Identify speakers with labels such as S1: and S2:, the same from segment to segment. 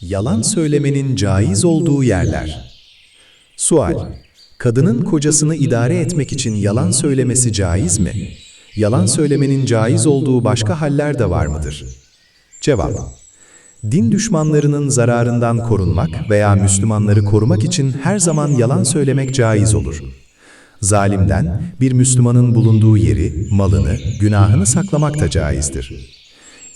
S1: Yalan söylemenin caiz olduğu yerler. Sual: Kadının kocasını idare etmek için yalan söylemesi caiz mi? Yalan söylemenin caiz olduğu başka haller de var mıdır? Cevap: Din düşmanlarının zararından korunmak veya Müslümanları korumak için her zaman yalan söylemek caiz olur. Zalimden bir Müslümanın bulunduğu yeri, malını, günahını saklamak da caizdir.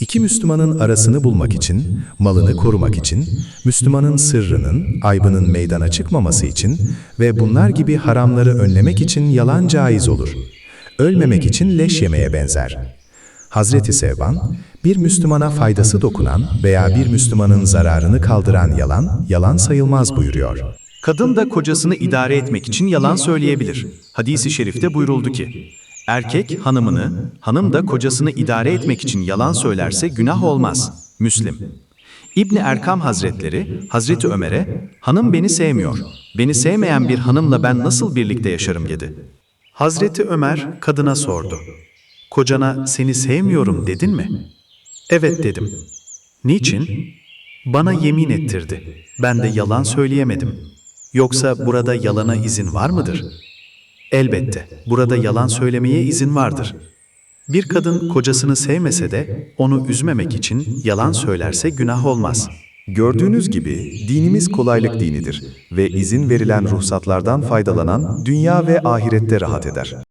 S1: İki Müslümanın arasını bulmak için, malını korumak için, Müslümanın sırrının, aybının meydana çıkmaması için ve bunlar gibi haramları önlemek için yalan caiz olur. Ölmemek için leş yemeye benzer. Hazreti Sevban, bir Müslümana faydası dokunan veya bir Müslümanın zararını kaldıran yalan, yalan sayılmaz buyuruyor.
S2: Kadın da kocasını idare etmek için yalan söyleyebilir. Hadis-i şerifte buyuruldu ki, erkek hanımını, hanım da kocasını idare etmek için yalan söylerse günah olmaz. Müslim. İbni Erkam Hazretleri, Hazreti Ömer'e, hanım beni sevmiyor, beni sevmeyen bir hanımla ben nasıl birlikte yaşarım dedi. Hazreti Ömer kadına sordu. Kocana seni sevmiyorum dedin mi? Evet dedim. Niçin? Bana yemin ettirdi. Ben de yalan söyleyemedim. Yoksa burada yalana izin var mıdır? Elbette, burada yalan söylemeye izin vardır. Bir kadın kocasını sevmese de onu üzmemek için yalan söylerse günah olmaz.
S3: Gördüğünüz gibi dinimiz kolaylık dinidir ve izin verilen ruhsatlardan faydalanan dünya ve ahirette rahat eder.